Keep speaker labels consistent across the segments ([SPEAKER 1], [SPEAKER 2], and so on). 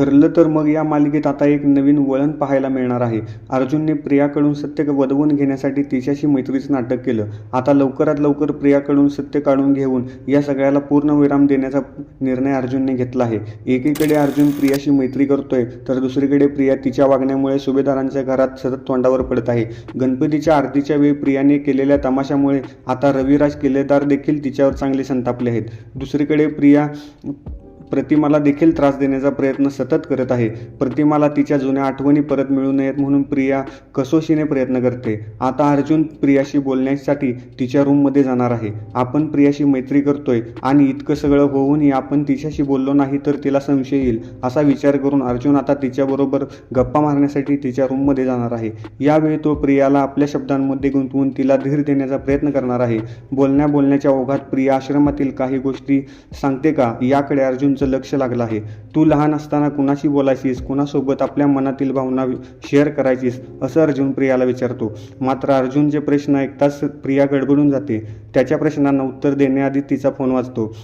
[SPEAKER 1] ठरलं तर मग या मालिकेत आता एक नवीन वळण पाहायला मिळणार आहे. अर्जुनने प्रियाकडून सत्य वदवून घेण्यासाठी तिच्याशी मैत्रीचं नाटक केलं. आता लवकरात लवकर प्रियाकडून सत्य काढून घेऊन या सगळ्याला पूर्ण विराम देण्याचा निर्णय अर्जुनने घेतला आहे. एकीकडे अर्जुन प्रियाशी मैत्री करतोय तर दुसरीकडे प्रिया तिच्या वागण्यामुळे सुभेदारांच्या घरात सतत तोंडावर पडत आहे. गणपतीच्या आरतीच्या वेळी प्रियाने केलेल्या तमाशामुळे आता रविराज किल्लेदार देखील तिच्यावर चांगले संतापले आहेत. दुसरीकडे प्रिया प्रतिमाला देखील त्रास देण्याचा प्रयत्न सतत करत आहे. प्रतिमाला तिच्या जुन्या आठवणी परत मिळू नयेत म्हणून प्रिया कसोशीने प्रयत्न करते. आता अर्जुन प्रियाशी बोलण्यासाठी तिच्या रूममध्ये जाणार आहे. आपण प्रियाशी मैत्री करतोय आणि इतकं सगळं होऊनही आपण तिच्याशी बोललो नाही तर तिला संशय येईल असा विचार करून अर्जुन आता तिच्याबरोबर गप्पा मारण्यासाठी तिच्या रूममध्ये जाणार आहे. यावेळी तो प्रियाला आपल्या शब्दांमध्ये गुंतवून तिला धीर देण्याचा प्रयत्न करणार आहे. बोलण्या बोलण्याच्या ओघात प्रिया आश्रमातील काही गोष्टी सांगते का? याकडे अर्जुन अर्जुनचं लक्ष लागलं आहे. तू लहान असताना कुणाशी बोलायचीस? कुणासोबत आपल्या मनातील भावना शेअर करायचीस? असं अर्जुन प्रियाला विचारतो. मात्र अर्जुनचे प्रश्न ऐकताच प्रिया गडबडून जाते. त्याच्या प्रश्नांना उत्तर देण्याआधी तिचा फोन वाजतो.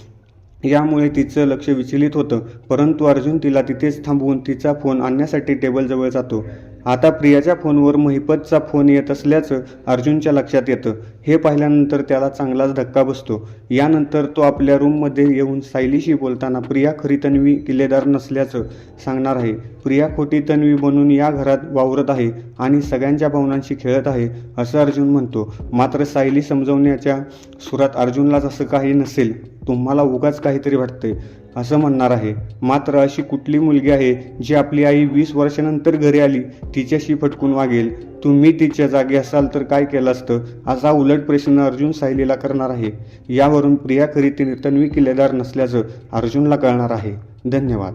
[SPEAKER 1] यामुळे तिचं लक्ष विचलित होतं. परंतु अर्जुन तिला तिथेच थांबवून तिचा फोन आणण्यासाठी टेबलजवळ जातो. आता प्रियाच्या फोनवर महिपतचा फोन येत असल्याचं अर्जुनच्या लक्षात येतं. हे पाहिल्यानंतर त्याला चांगलाच धक्का बसतो. यानंतर तो आपल्या रूममध्ये येऊन सायलीशी बोलताना प्रिया खरी तन्वी किल्लेदार नसल्याचं सांगणार आहे. प्रिया खोटी तन्वी बनून या घरात वावरत आहे आणि सगळ्यांच्या भावनांशी खेळत आहे असं अर्जुन म्हणतो. मात्र सायली समजवण्याच्या सुरात अर्जुनलाच असं काही नसेल. तुम्हाला उगाच काहीतरी वाटतंय. असं म्हणणार आहे. मात्र अशी कुठली मुलगी आहे जी आपली आई वीस वर्षानंतर घरी आली तिच्याशी फटकून वागेल. तुम्ही तिच्या जागी असाल तर काय केलं असतं? असा उलट प्रश्न अर्जुन सायलीला करणार आहे. यावरून प्रिया खरी तिने तन्वी किल्लेदार नसल्याचं अर्जुनला कळणार आहे. धन्यवाद.